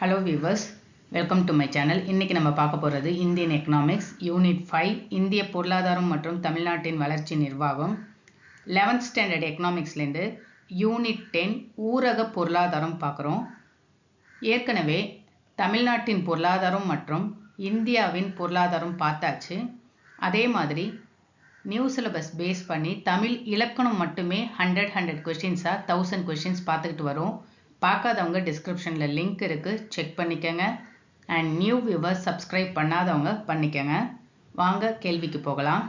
Hello viewers welcome to my channel இன்றைக்கி நம்ம பார்க்க போகிறது இந்தியன் எக்கனாமிக்ஸ் யூனிட் ஃபைவ் இந்திய பொருளாதாரம் மற்றும் தமிழ்நாட்டின் வளர்ச்சி நிர்வாகம். லெவன்த் ஸ்டாண்டர்ட் எக்கனாமிக்ஸ்லேருந்து யூனிட் டென் ஊரக பொருளாதாரம் பார்க்குறோம். ஏற்கனவே தமிழ்நாட்டின் பொருளாதாரம் மற்றும் இந்தியாவின் பொருளாதாரம் பார்த்தாச்சு. அதே மாதிரி நியூ சிலபஸ் பேஸ் பண்ணி தமிழ் இலக்கணம் மட்டுமே ஹண்ட்ரட் ஹண்ட்ரட் கொஷின்ஸாக தௌசண்ட் கொஷின்ஸ் பார்த்துக்கிட்டு வரும். பார்க்காதவங்க டிஸ்கிரிப்ஷனில் லிங்க் இருக்குது செக் பண்ணிக்கோங்க. அண்ட் நியூ வியூவர்ஸ் சப்ஸ்கிரைப் பண்ணாதவங்க பண்ணிக்கோங்க. வாங்க கேள்விக்கு போகலாம்.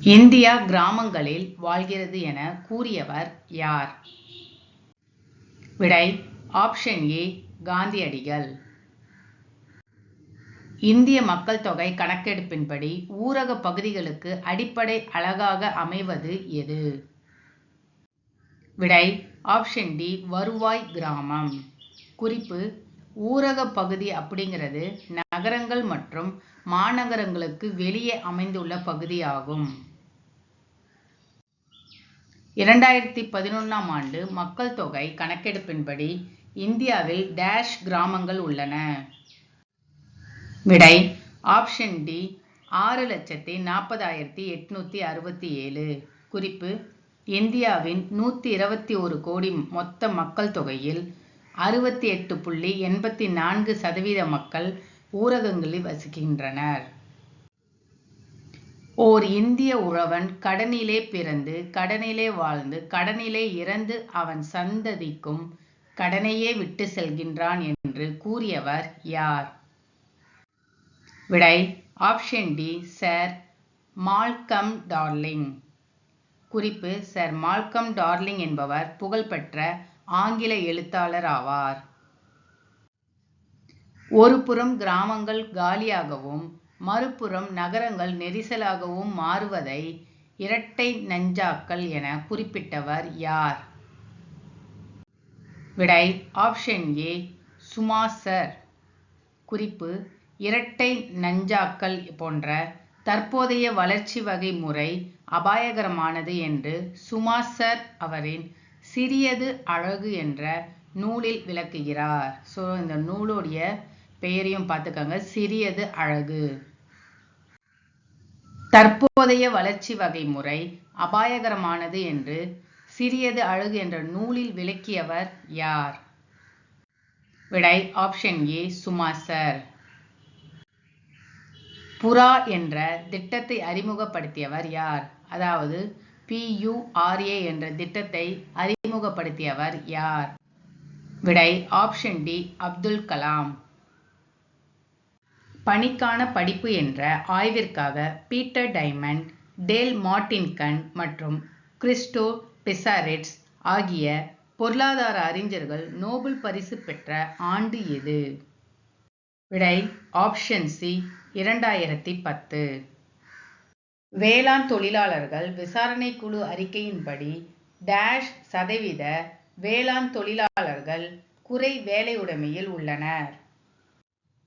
இந்தியா கிராமங்களில் வாழ்கிறது என கூறியவர் யார்? விடை ஆப்ஷன் ஏ காந்தியடிகள். இந்திய மக்கள் தொகை கணக்கெடுப்பின்படி ஊரக பகுதிகளுக்கு அடிப்படை அழகாக அமைவது எது? விடை ஆப்ஷன் டி வருவாய் கிராமம். குறிப்பு ஊரக பகுதி அப்படிங்கிறது நகரங்கள் மற்றும் மாநகரங்களுக்கு வெளியே அமைந்துள்ள பகுதியாகும். இரண்டாயிரத்தி பதினொன்றாம் ஆண்டு மக்கள் தொகை கணக்கெடுப்பின்படி இந்தியாவில் டேஷ் கிராமங்கள் உள்ளன. விடை ஆப்ஷன் டி ஆறு லட்சத்தி நாற்பதாயிரத்தி எட்நூத்தி அறுபத்தி ஏழு. குறிப்பு இந்தியாவின் நூற்றி இருபத்தி ஒரு கோடி மொத்த மக்கள் தொகையில் அறுபத்தி எட்டு புள்ளி எண்பத்தி நான்கு சதவீத மக்கள் ஊரகங்களில் வசிக்கின்றனர். ஓர் இந்திய உழவன் கடனிலே பிறந்து கடனிலே வாழ்ந்து கடனிலே இறந்து அவன் சந்ததிக்கும் கடனையே விட்டு செல்கின்றான் என்று கூறியவர் யார்? விடை option D sir Malcolm Darling. குறிப்பு சர் மால்கம் டார்லிங் என்பவர் புகழ்பெற்ற ஆங்கில எழுத்தாளர் ஆவார். ஒருபுறம் கிராமங்கள் காலியாகவும் மறுபுறம் நகரங்கள் நெரிசலாகவும் மாறுவதை இரட்டை நஞ்சாக்கள் என குறிப்பிட்டவர் யார்? விடை ஆப்ஷன் ஏ சுமாசர் குறிப்பு இரட்டை நஞ்சாக்கள் போன்ற தற்போதைய வளர்ச்சி வகை முறை அபாயகரமானது என்று சுமாசர் அவரின் சிறியது அழகு என்ற நூலில் விளக்குகிறார். ஸோ இந்த நூலுடைய பெயரையும் பார்த்துக்கோங்க. சிறியது அழகு. தற்போதைய வளர்ச்சி வகை முறை அபாயகரமானது என்று சிறியது அழகு என்ற நூலில் விளக்கியவர் யார்? விடை ஆப்ஷன் ஏ சுமாசர் புறா என்ற திட்டத்தை அறிமுகப்படுத்தியவர் யார்? அதாவது பியூஆர்ஏ என்ற திட்டத்தை அறிமுகப்படுத்தியவர் யார்? விடை ஆப்ஷன் டி அப்துல் கலாம். பணிக்கான படிப்பு என்ற ஆய்விற்காக பீட்டர் டைமண்ட் டேல் மார்டின்கன் மற்றும் கிறிஸ்டோ பிசாரெட்ஸ் ஆகிய பொருளாதார அறிஞர்கள் நோபல் பரிசு பெற்ற ஆண்டு எது விடை ஆப்ஷன் சி இரண்டாயிரத்தி பத்து. வேளாண் தொழிலாளர்கள் விசாரணை குழு அறிக்கையின்படி டேஷ் சதவீத வேளாண் தொழிலாளர்கள் குறை வேலையுடைமையில் உள்ளனர்.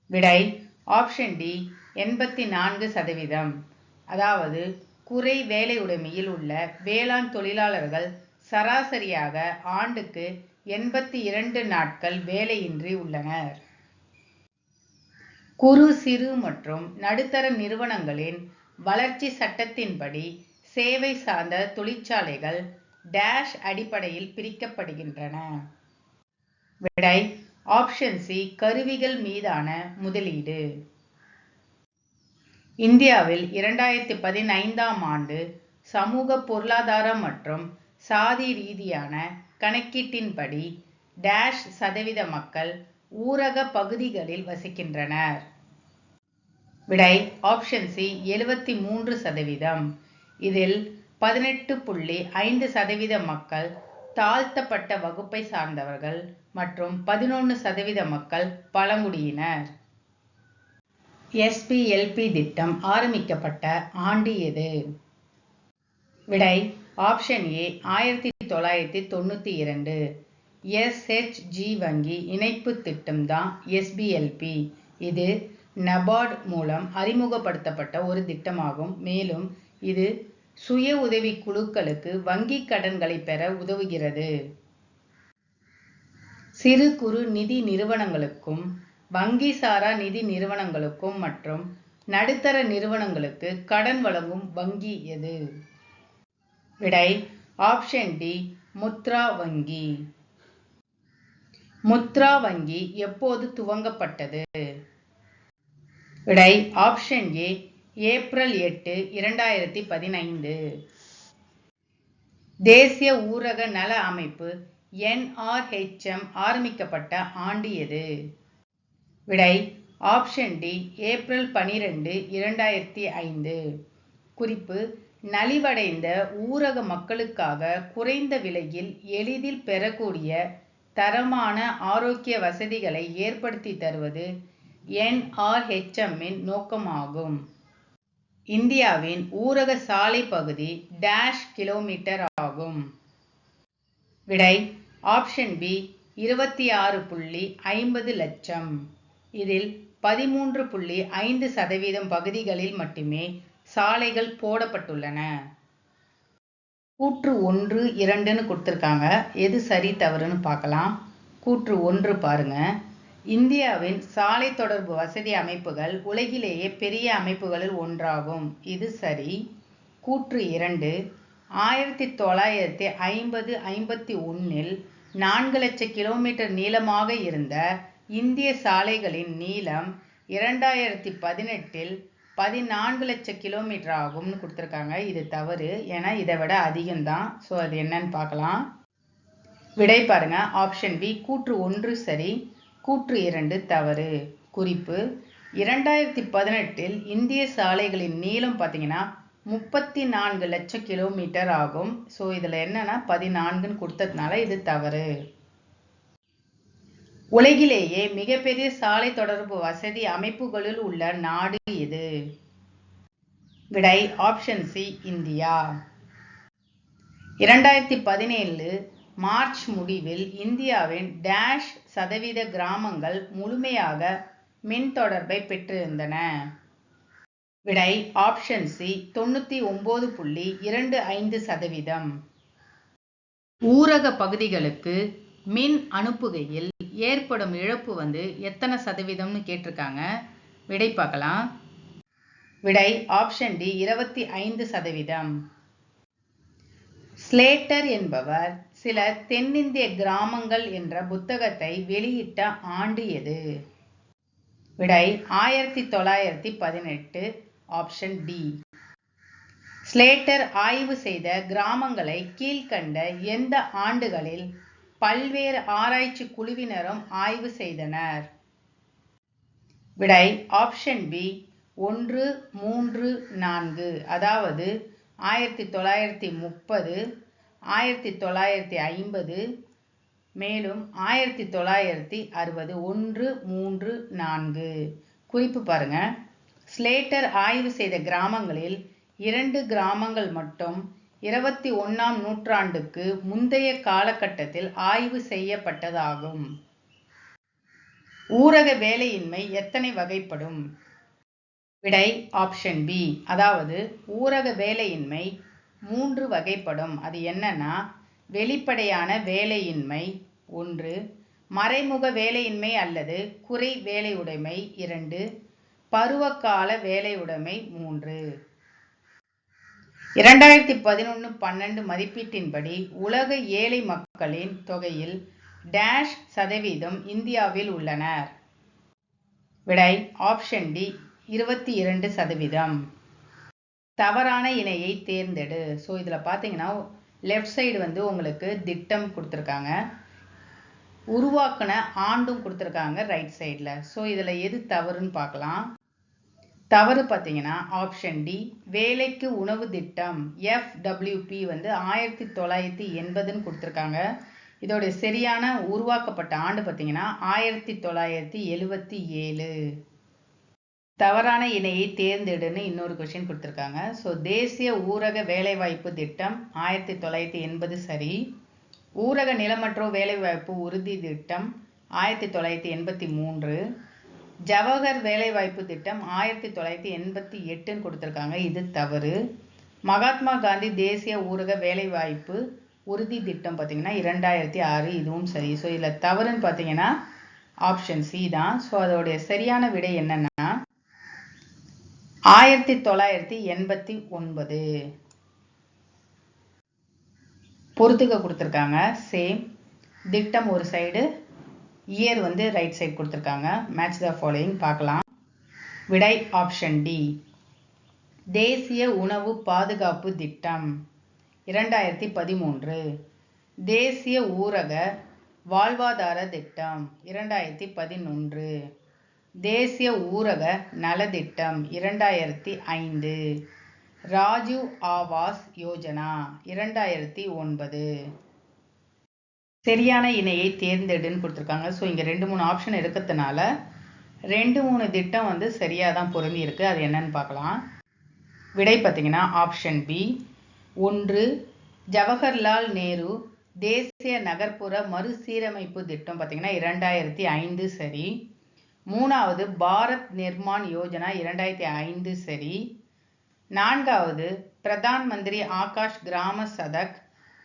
விடை ஆப்ஷன் டி எண்பத்தி நான்கு சதவீதம். அதாவது குறை வேலையுடைமையில் உள்ள வேளாண் தொழிலாளர்கள் சராசரியாக ஆண்டுக்கு எண்பத்தி இரண்டு நாட்கள் வேலையின்றி உள்ளனர். குறு சிறு மற்றும் நடுத்தர நிறுவனங்களின் வளர்ச்சி சட்டத்தின்படி சேவை சார்ந்த தொழிற்சாலைகள் டேஷ் அடிப்படையில் பிரிக்கப்படுகின்றன. விடை ஆப்ஷன் சி கருவிகள் மீதான முதலீடு. இந்தியாவில் இரண்டாயிரத்தி பதினைந்தாம் ஆண்டு சமூக பொருளாதார மற்றும் சாதி ரீதியான கணக்கீட்டின்படி டேஷ் சதவீத மக்கள் ஊரக பகுதிகளில் வசிக்கின்றனர். விடை ஆப்ஷன் சி எழுபத்தி மூன்று சதவீதம். இதில் பதினெட்டு புள்ளி ஐந்து சதவீத மக்கள் தாழ்த்தப்பட்ட வகுப்பை சார்ந்தவர்கள் மற்றும் பதினொன்று சதவீத மக்கள் பழங்குடியினர். எஸ்பிஎல்பி திட்டம் ஆரம்பிக்கப்பட்ட ஆண்டு எது? விடை ஆப்ஷன் ஏ ஆயிரத்தி தொள்ளாயிரத்தி தொண்ணூற்றி இரண்டு. எஸ்ஹெச்ஜி வங்கி இணைப்பு திட்டம் தான் எஸ்பிஎல்பி இது நபார்டு மூலம் அறிமுகப்படுத்தப்பட்ட ஒரு திட்டமாகும். மேலும் இது சுய உதவி குழுக்களுக்கு வங்கி கடன்களை பெற உதவுகிறது. சிறு குறு நிதி நிறுவனங்களுக்கும் வங்கி சாரா நிதி நிறுவனங்களுக்கும் மற்றும் நடுத்தர நிறுவனங்களுக்கு கடன் வழங்கும் வங்கி எது? விடை ஆப்ஷன் டி முத்ரா வங்கி. முத்ரா வங்கி எப்போது துவங்கப்பட்டது? விடை ஆப்ஷன் ஏ ஏப்ரல் எட்டு இரண்டாயிரத்தி பதினைந்து. தேசிய ஊரக நல அமைப்பு என்ஆர்ஹெச்எம் ஆரம்பிக்கப்பட்ட ஆண்டு எது? விடை ஆப்ஷன் டி ஏப்ரல் பனிரெண்டு இரண்டாயிரத்தி ஐந்து. குறிப்பு நலிவடைந்த ஊரக மக்களுக்காக குறைந்த விலையில் எளிதில் பெறக்கூடிய தரமான ஆரோக்கிய வசதிகளை ஏற்படுத்தி தருவது என்ஆர்ஹெச்எம்மின் நோக்கமாகும். இந்தியாவின் ஊரக சாலை பகுதி டேஷ் கிலோமீட்டர் ஆகும். விடை ஆப்ஷன் பி இருபத்தி ஆறு புள்ளி ஐம்பது லட்சம். இதில் பதிமூன்று புள்ளி ஐந்து சதவீதம் பகுதிகளில் மட்டுமே சாலைகள் போடப்பட்டுள்ளன. கூற்று ஒன்று இரண்டுன்னு கொடுத்துருக்காங்க. எது சரி தவறுன்னு பார்க்கலாம். கூற்று ஒன்று பாருங்க. இந்தியாவின் சாலை தொடர்பு வசதி அமைப்புகள் உலகிலேயே பெரிய அமைப்புகளில் ஒன்றாகும். இது சரி. கூற்று இரண்டு. ஆயிரத்தி தொள்ளாயிரத்தி ஐம்பது ஐம்பத்தி ஒன்றில் நான்கு லட்சம் கிலோமீட்டர் நீளமாக இருந்த இந்திய சாலைகளின் நீளம் இரண்டாயிரத்தி பதினெட்டில் பதினான்கு லட்சம் கிலோமீட்டர் ஆகும்னு கொடுத்துருக்காங்க. இது தவறு. ஏன்னா இதை விட அதிகம்தான். ஸோ அது என்னன்னு பார்க்கலாம். விடை பாருங்கள் ஆப்ஷன் பி கூற்று ஒன்று சரி. கூற்று இரண்டு தவறு. குறிப்பு இரண்டாயிரத்தி பதினெட்டில் இந்திய சாலைகளின் நீளம் பார்த்தீங்கன்னா முப்பத்தி நான்கு லட்சம் கிலோமீட்டர் ஆகும். ஸோ இதில் என்னன்னா பதினான்குன்னு கொடுத்ததுனால இது தவறு. உலகிலேயே மிகப்பெரிய சாலை தொடர்பு வசதி அமைப்புகளில் உள்ள நாடு இது. விடை ஆப்ஷன் சி இந்தியா. இரண்டாயிரத்தி பதினேழு மார்ச் முடிவில் இந்தியாவின் டேஷ் சதவீத கிராமங்கள் முழுமையாக மின் தொடர்பை பெற்றிருந்தன. விடை ஆப்ஷன் சி தொண்ணூத்தி ஒன்பது புள்ளி இரண்டு ஐந்து சதவீதம். ஊரக பகுதிகளுக்கு மின் அனுப்புகையில் ஏற்படும் இழப்பு வந்து எத்தனை சதவீதம்னு கேட்டிருக்காங்க? விடை பார்க்கலாம். விடை ஆப்ஷன் டி இருபத்தி ஐந்து சதவீதம். ஸ்லேட்டர் என்பவர் சில தென்னிந்திய கிராமங்கள் என்ற புத்தகத்தை வெளியிட்ட ஆண்டு எது? விடை ஆயிரத்தி தொள்ளாயிரத்தி பதினெட்டு ஆப்ஷன் டி ஸ்லேட்டர் ஆய்வு செய்த கிராமங்களை கீழ்கண்ட எந்த ஆண்டுகளில் பல்வேறு ஆராய்ச்சி குழுவினரும் ஆய்வு செய்தனர்? விடை ஆப்ஷன் பி ஒன்று மூன்று நான்கு அதாவது ஆயிரத்தி தொள்ளாயிரத்தி முப்பது ஆயிரத்தி தொள்ளாயிரத்தி ஐம்பது மேலும் ஆயிரத்தி தொள்ளாயிரத்தி அறுபது ஒன்று மூன்று நான்கு. குறிப்பு பாருங்க. ஸ்லேட்டர் ஆய்வு செய்த கிராமங்களில் இரண்டு கிராமங்கள் மட்டும் இருபத்தி ஒன்றாம் நூற்றாண்டுக்கு முந்தைய காலகட்டத்தில் ஆய்வு செய்யப்பட்டதாகும். ஊரக வேலையின்மை எத்தனை வகைப்படும்? விடை ஆப்ஷன் பி அதாவது ஊரக வேலையின்மை மூன்று வகைப்படும். அது என்னன்னா வெளிப்படையான வேலையின்மை ஒன்று மறைமுக வேலையின்மை அல்லது குறை வேலையுடைமை இரண்டு பருவகால வேலையுடைமை மூன்று. இரண்டாயிரத்தி பதினொன்று பன்னெண்டு மதிப்பீட்டின்படி உலக ஏழை மக்களின் தொகையில் டேஷ் சதவீதம் இந்தியாவில் உள்ளனர். விடை ஆப்ஷன் டி இருபத்தி இரண்டு சதவீதம். தவறான இணையை தேர்ந்தெடு. ஸோ இதில் பார்த்தீங்கன்னா லெஃப்ட் சைடு வந்து உங்களுக்கு திட்டம் கொடுத்துருக்காங்க. உருவாக்கின ஆண்டும் கொடுத்துருக்காங்க ரைட் சைடில் ஸோ இதில் எது தவறுன்னு பார்க்கலாம் தவறு பார்த்தீங்கன்னா ஆப்ஷன் டி வேலைக்கு உணவு திட்டம் எஃப்டபிள்யூபி வந்து ஆயிரத்தி தொள்ளாயிரத்தி எண்பதுன்னு கொடுத்துருக்காங்க. இதோடைய சரியான உருவாக்கப்பட்ட ஆண்டு பார்த்தீங்கன்னா ஆயிரத்தி தொள்ளாயிரத்தி எழுவத்தி ஏழு. தவறான இணையை தேர்ந்தெடுன்னு இன்னொரு கொஷின் கொடுத்துருக்காங்க. ஸோ தேசிய ஊரக வேலைவாய்ப்பு திட்டம் ஆயிரத்தி தொள்ளாயிரத்தி எண்பது சரி. ஊரக நிலமற்றோர் வேலைவாய்ப்பு உறுதி திட்டம் ஆயிரத்தி தொள்ளாயிரத்தி எண்பத்தி மூன்று. ஜவஹர் வேலைவாய்ப்பு திட்டம் ஆயிரத்தி தொள்ளாயிரத்தி எண்பத்தி எட்டுன்னு கொடுத்துருக்காங்க. இது தவறு. மகாத்மா காந்தி தேசிய ஊரக வேலைவாய்ப்பு உறுதி திட்டம் பார்த்தீங்கன்னா இரண்டாயிரத்தி ஆறு இதுவும் சரி. ஸோ இதில் தவறுன்னு பார்த்தீங்கன்னா ஆப்ஷன் சி தான். ஸோ அதோடைய சரியான விடை என்னென்னா ஆயிரத்தி தொள்ளாயிரத்தி எண்பத்தி ஒன்பது. பொறுத்துக்க கொடுத்துருக்காங்க. சேம் திட்டம் ஒரு சைடு இயர் வந்து ரைட் சைடு கொடுத்துருக்காங்க. மேட்ச் த ஃபாலோயிங் பார்க்கலாம். விடை ஆப்ஷன் டி தேசிய உணவு பாதுகாப்பு திட்டம் இரண்டாயிரத்தி பதிமூன்று. தேசிய ஊரக வாழ்வாதார திட்டம் இரண்டாயிரத்தி பதினொன்று. தேசிய ஊரக நலத்திட்டம் இரண்டாயிரத்தி ஐந்து. ராஜீவ் ஆவாஸ் யோஜனா இரண்டாயிரத்தி ஒன்பது. சரியான இணையை தேர்ந்தெடுன்னு கொடுத்துருக்காங்க. ஸோ இங்கே ரெண்டு மூணு ஆப்ஷன் இருக்கிறதுனால ரெண்டு மூணு திட்டம் வந்து சரியாக தான் பொருந்தி இருக்கு அது என்னன்னு பார்க்கலாம். விடை பார்த்தீங்கன்னா ஆப்ஷன் பி ஒன்று ஜவஹர்லால் நேரு தேசிய நகர்ப்புற மறுசீரமைப்பு திட்டம் பார்த்தீங்கன்னா இரண்டாயிரத்தி ஐந்து சரி. மூணாவது பாரத் நிர்மான் யோஜனா இரண்டாயிரத்தி ஐந்து சரி. நான்காவது பிரதான் மந்திரி ஆகாஷ் கிராம சதக்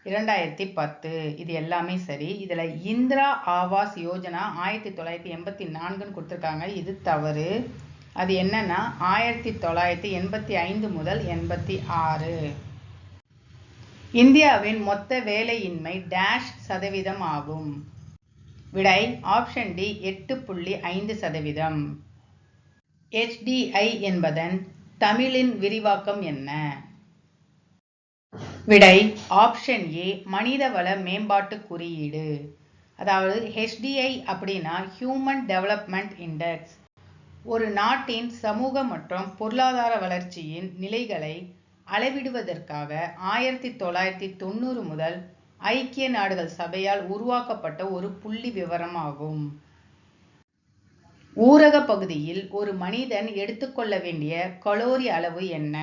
இரண்டாயிரத்தி பத்து. இது எல்லாமே சரி. இதில் இந்திரா ஆவாஸ் யோஜனா ஆயிரத்தி தொள்ளாயிரத்தி எண்பத்தி நான்குன்னு கொடுத்துருக்காங்க. இது தவறு. அது என்னன்னா ஆயிரத்தி தொள்ளாயிரத்தி எண்பத்தி ஐந்து முதல் எண்பத்தி ஆறு. இந்தியாவின் மொத்த வேலையின்மை டேஷ் சதவீதம் ஆகும். விடை ஆப்ஷன் டி எட்டு புள்ளி ஐந்து சதவீதம். ஹெச்டிஐ என்பதன் தமிழின் விரிவாக்கம் என்ன? விடை ஆப்ஷன் ஏ மனிதவள மேம்பாட்டு குறியீடு. அதாவது ஹெச்டிஐ அப்படின்னா ஹியூமன் டெவலப்மெண்ட் இண்டெக்ஸ் ஒரு நாட்டின் சமூக மற்றும் பொருளாதார வளர்ச்சியின் நிலைகளை அளவிடுவதற்காக ஆயிரத்தி தொள்ளாயிரத்தி தொண்ணூறு முதல் ஐக்கிய நாடுகள் சபையால் உருவாக்கப்பட்ட ஒரு புள்ளி விவரமாகும். ஊரக பகுதியில் ஒரு மனிதன் எடுத்துக்கொள்ள வேண்டிய கலோரி அளவு என்ன?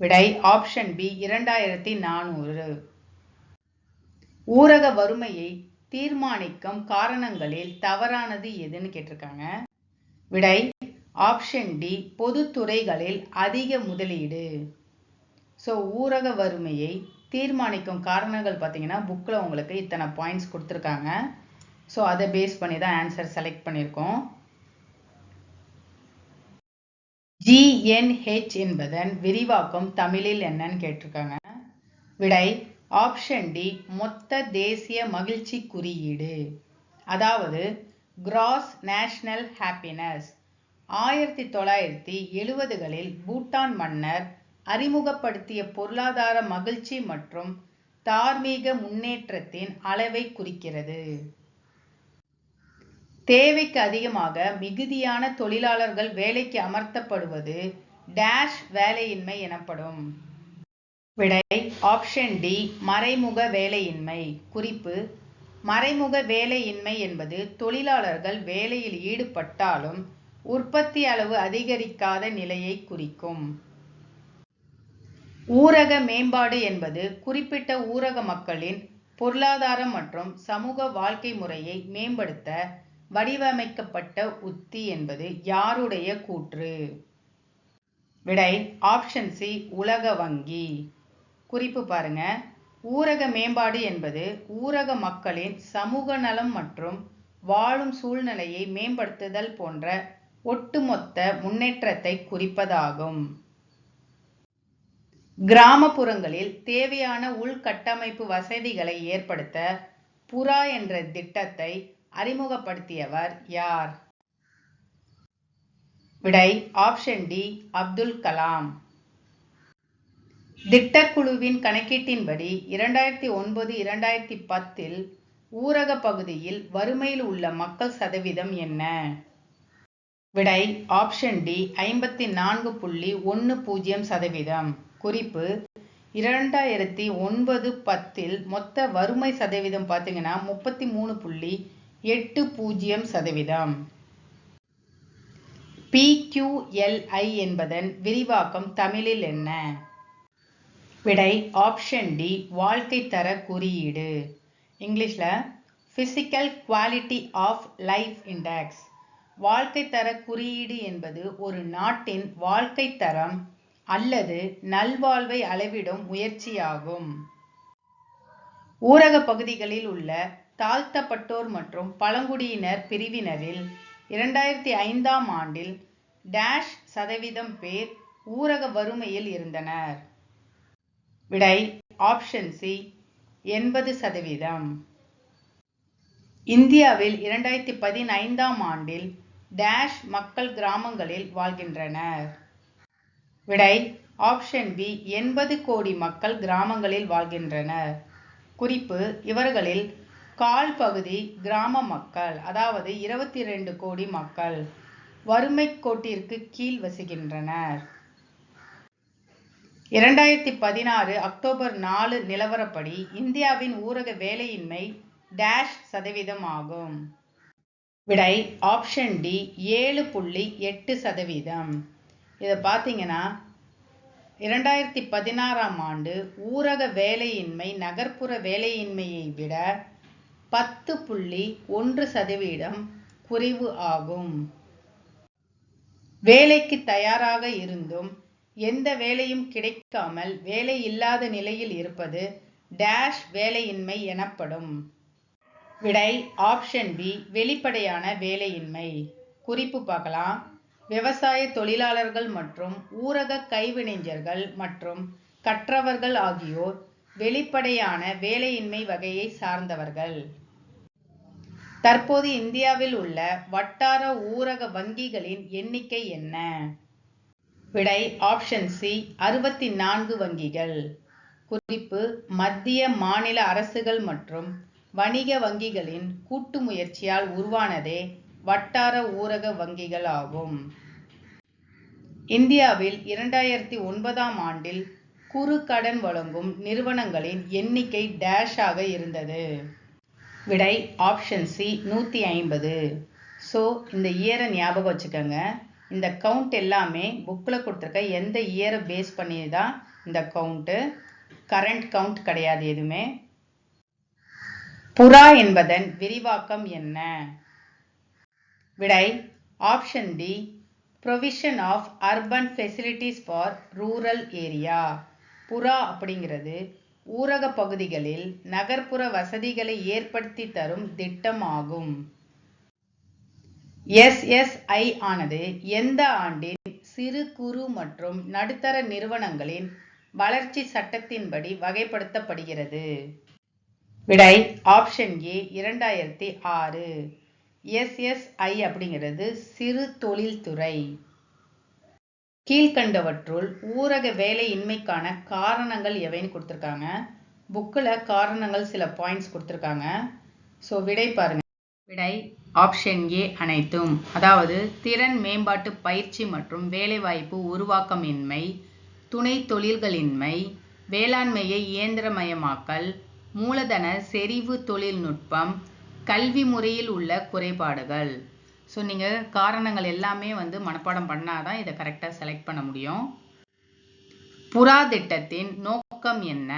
விடை ஆப்ஷன் பி இரண்டாயிரத்தி நானூறு. ஊரக வறுமையை தீர்மானிக்கும் காரணங்களில் தவறானது எதுன்னு கேட்டிருக்காங்க. விடை ஆப்ஷன் டி பொதுத்துறைகளில் அதிக முதலீடு. ஸோ ஊரக வறுமையை தீர்மானிக்கும் காரணங்கள் பார்த்தீங்கன்னா புக்கில் உங்களுக்கு இத்தனை பாயிண்ட்ஸ் கொடுத்துருக்காங்க. ஸோ அதை பேஸ் பண்ணி தான் ஆன்சர் செலக்ட் பண்ணியிருக்கோம். ஜிஎன்ஹெச் என்பதன் விரிவாக்கம் தமிழில் என்னன்னு கேட்டிருக்காங்க. விடை ஆப்ஷன் டி மொத்த தேசிய மகிழ்ச்சி குறியீடு. அதாவது கிராஸ் நேஷனல் ஹாப்பினஸ் ஆயிரத்தி தொள்ளாயிரத்தி எழுவதுகளில் பூட்டான் மன்னர் அறிமுகப்படுத்திய பொருளாதார மகிழ்ச்சி மற்றும் தார்மீக முன்னேற்றத்தின் அளவை குறிக்கிறது. தேவைக்கு அதிகமாக மிகுதியான தொழிலாளர்கள் வேலைக்கு அமர்த்தப்படுவது டேஷ் வேலையின்மை எனப்படும். விடை ஆப்ஷன் டி மறைமுக வேலையின்மை. குறிப்பு மறைமுக வேலையின்மை என்பது தொழிலாளர்கள் வேலையில் ஈடுபட்டாலும் உற்பத்தி அளவு அதிகரிக்காத நிலையை குறிக்கும். ஊரக மேம்பாடு என்பது குறிப்பிட்ட ஊரக மக்களின் பொருளாதாரம் மற்றும் சமூக வாழ்க்கை முறையை மேம்படுத்த வடிவமைக்கப்பட்ட உத்தி என்பது யாருடைய கூற்று? விடை ஆப்ஷன் சி உலக வங்கி. குறிப்பு பாருங்க. ஊரக மேம்பாடு என்பது ஊரக மக்களின் சமூக நலம் மற்றும் வாழும் சூழ்நிலையை மேம்படுத்துதல் போன்ற ஒட்டுமொத்த முன்னேற்றத்தை குறிப்பதாகும். கிராமப்புறங்களில் தேவையான உள்கட்டமைப்பு வசதிகளை ஏற்படுத்த புறா என்ற திட்டத்தை அறிமுகப்படுத்தியவர் யார்? விடை ஆப்ஷன் டி அப்துல் கலாம். திட்டக்குழுவின் கணக்கீட்டின்படி இரண்டாயிரத்தி ஒன்பது இரண்டாயிரத்தி பத்தில் ஊரக பகுதியில் வறுமையில் உள்ள மக்கள் சதவீதம் என்ன? விடை ஆப்ஷன் டி ஐம்பத்தி நான்கு புள்ளி ஒன்று பூஜ்ஜியம் சதவீதம். குறிப்பு இரண்டாயிரத்தி ஒன்பது பத்தில் மொத்த வறுமை சதவீதம் பார்த்தீங்கன்னா முப்பத்தி மூணு புள்ளி எட்டு பூஜ்ஜியம் சதவீதம். பிக்யூஎல்ஐ என்பதன் விரிவாக்கம் தமிழில் என்ன? விடை ஆப்ஷன் டி வாழ்க்கை தர குறியீடு. இங்கிலீஷில் physical quality of life index வாழ்க்கை தர குறியீடு என்பது ஒரு நாட்டின் வாழ்க்கை தரம் அல்லது நல்வாழ்வை அளவிடும் முயற்சியாகும். ஊரக பகுதிகளில் உள்ள தாழ்த்தப்பட்டோர் மற்றும் பழங்குடியினர் பிரிவினரில் இரண்டாயிரத்தி ஐந்தாம் ஆண்டில் டேஷ் சதவீதம் பேர் ஊரக வறுமையில் இருந்தனர். விடை ஆப்ஷன் சி எண்பது சதவீதம். இந்தியாவில் இரண்டாயிரத்தி பதினைந்தாம் ஆண்டில் டேஷ் மக்கள் கிராமங்களில் வாழ்கின்றனர். விடை ஆப்ஷன் பி எண்பது கோடி மக்கள் கிராமங்களில் வாழ்கின்றனர். குறிப்பு இவர்களில் கால் பகுதி கிராம மக்கள் அதாவது இருபத்தி ரெண்டு கோடி மக்கள் வறுமை கோட்டிற்கு கீழ் வசிக்கின்றனர். இரண்டாயிரத்தி பதினாறு அக்டோபர் நாலு நிலவரப்படி இந்தியாவின் ஊரக வேலையின்மை டேஷ் சதவீதம் ஆகும். விடை ஆப்ஷன் டி ஏழு புள்ளி எட்டு சதவீதம். இதை பார்த்தீங்கன்னா இரண்டாயிரத்தி பதினாறாம் ஆண்டு ஊரக வேலையின்மை நகர்ப்புற வேலையின்மையை விட பத்து புள்ளி ஒன்று சதவீதம் குறைவு ஆகும். வேலைக்கு தயாராக இருந்தும் எந்த வேலையும் கிடைக்காமல் வேலை இல்லாத நிலையில் இருப்பது டேஷ் வேலையின்மை எனப்படும். விடை ஆப்ஷன் பி வெளிப்படையான வேலையின்மை. குறிப்பு பார்க்கலாம். விவசாய தொழிலாளர்கள் மற்றும் ஊரக கைவினைஞர்கள் மற்றும் கற்றவர்கள் ஆகியோர் வெளிப்படையான வேலையின்மை வகையை சார்ந்தவர்கள். தற்போது இந்தியாவில் உள்ள வட்டார ஊரக வங்கிகளின் எண்ணிக்கை என்ன? விடை ஆப்ஷன் சி அறுபத்தி நான்கு வங்கிகள். குறிப்பு மத்திய மாநில அரசுகள் மற்றும் வணிக வங்கிகளின் கூட்டு முயற்சியால் உருவானதே வட்டார ஊரக வங்கிகள் ஆகும். இந்தியாவில் இரண்டாயிரத்தி ஒன்பதாம் ஆண்டில் குறு கடன் வழங்கும் நிறுவனங்களின் எண்ணிக்கை டேஷ் ஆக இருந்தது. விடை ஆப்ஷன் சி நூற்றி ஐம்பது. ஸோ இந்த இயரை ஞாபகம் வச்சுக்கோங்க. இந்த கவுண்ட் எல்லாமே புக்கில் கொடுத்துருக்க எந்த இயரை பேஸ் பண்ணி தான் இந்த கவுண்ட்டு கரண்ட் கவுண்ட் கிடையாது எதுவுமே. புறா என்பதன் விரிவாக்கம் என்ன? விடை option D provision of urban facilities for rural area PURA அப்படிங்கிறது ஊரக பகுதிகளில் நகர்ப்புற வசதிகளை ஏற்படுத்தி தரும் திட்டம் ஆகும் எஸ்எஸ்ஐ ஆனது எந்த ஆண்டின் சிறு குறு மற்றும் நடுத்தர நிறுவனங்களின் வளர்ச்சி சட்டத்தின்படி வகைப்படுத்தப்படுகிறது? விடை ஆப்ஷன் ஏ இரண்டாயிரத்தி ஆறு. எஸ்எஸ்ஐ அப்படிங்கிறது சிறு தொழில்துறை. கீழ்கண்டவற்றுள் ஊரக வேலையின்மைக்கான காரணங்கள் எவைன்னு கொடுத்துருக்காங்க. புக்கில் காரணங்கள் சில பாயிண்ட்ஸ் கொடுத்துருக்காங்க. ஸோ விடை பாருங்க. விடை ஆப்ஷன் ஏ அனைத்தும். அதாவது திறன் மேம்பாட்டு பயிற்சி மற்றும் வேலைவாய்ப்பு உருவாக்கமின்மை துணை தொழில்களின்மை வேளாண்மையை இயந்திரமயமாக்கல் மூலதன செறிவு தொழில்நுட்பம் கல்வி முறையில் உள்ள குறைபாடுகள். ஸோ நீங்கள் காரணங்கள் எல்லாமே வந்து மனப்பாடம் பண்ணால் தான் இதை கரெக்டாக செலக்ட் பண்ண முடியும். புறா திட்டத்தின் நோக்கம் என்ன?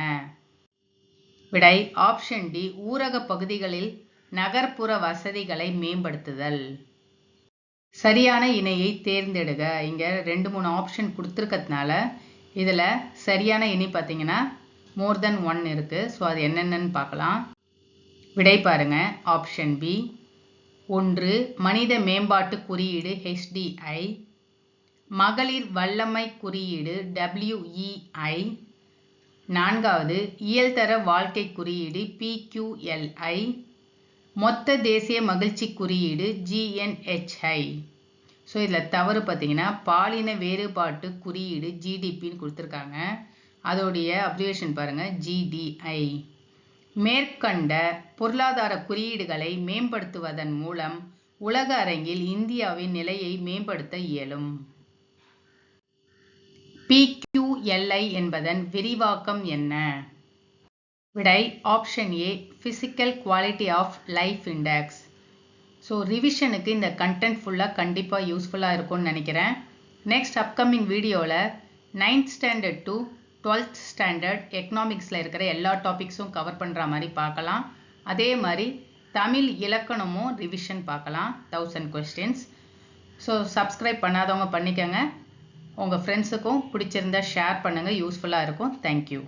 விடை ஆப்ஷன் டி ஊரக பகுதிகளில் நகர்ப்புற வசதிகளை மேம்படுத்துதல். சரியான இணையை தேர்ந்தெடுக. இங்கே ரெண்டு மூணு ஆப்ஷன் கொடுத்துருக்கிறதுனால இதில் சரியான இணை பார்த்தீங்கன்னா மோர் தென் ஒன் இருக்குது ஸோ அது என்னென்னு பார்க்கலாம். விடை பாருங்க. ஆப்ஷன் பி ஒன்று மனித மேம்பாட்டு குறியீடு ஹெச்டிஐ மகளிர் வல்லமை குறியீடு டபிள்யூஇஐ நான்காவது இயல்தர வாழ்க்கை குறியீடு பிக்யூஎல்ஐ மொத்த தேசிய மகிழ்ச்சி குறியீடு ஜிஎன்ஹெச்ஐ ஸோ இதில் தவறு பார்த்தீங்கன்னா பாலின வேறுபாட்டு குறியீடு ஜிடிபின்னு கொடுத்துருக்காங்க. அதோடைய அப்ரிவேஷன் பாருங்கள் ஜிடிஐ மேற்கண்ட பொருளாதார குறியீடுகளை மேம்படுத்துவதன் மூலம் உலக அரங்கில் இந்தியாவின் நிலையை மேம்படுத்த இயலும். பிக்யூஎல்ஐ என்பதன் விரிவாக்கம் என்ன? விடை option A physical quality of life index so ரிவிஷனுக்கு இந்த கண்டென்ட் ஃபுல்லாக கண்டிப்பாக யூஸ்ஃபுல்லாக இருக்கும்னு நினைக்கிறேன். நெக்ஸ்ட் அப்கமிங் வீடியோவில் ninth standard to twelfth standard எக்கனாமிக்ஸில் இருக்கிற எல்லா டாபிக்ஸும் கவர் பண்ணுற மாதிரி பார்க்கலாம். அதே மாதிரி தமிழ் இலக்கணமும் ரிவிஷன் பார்க்கலாம். தௌசண்ட் கொஸ்டின்ஸ் ஸோ சப்ஸ்கிரைப் பண்ணாதவங்க பண்ணிக்கோங்க. உங்கள் ஃப்ரெண்ட்ஸுக்கும் பிடிச்சிருந்தா ஷேர் பண்ணுங்கள் யூஸ்ஃபுல்லாக இருக்கும். தேங்க்யூ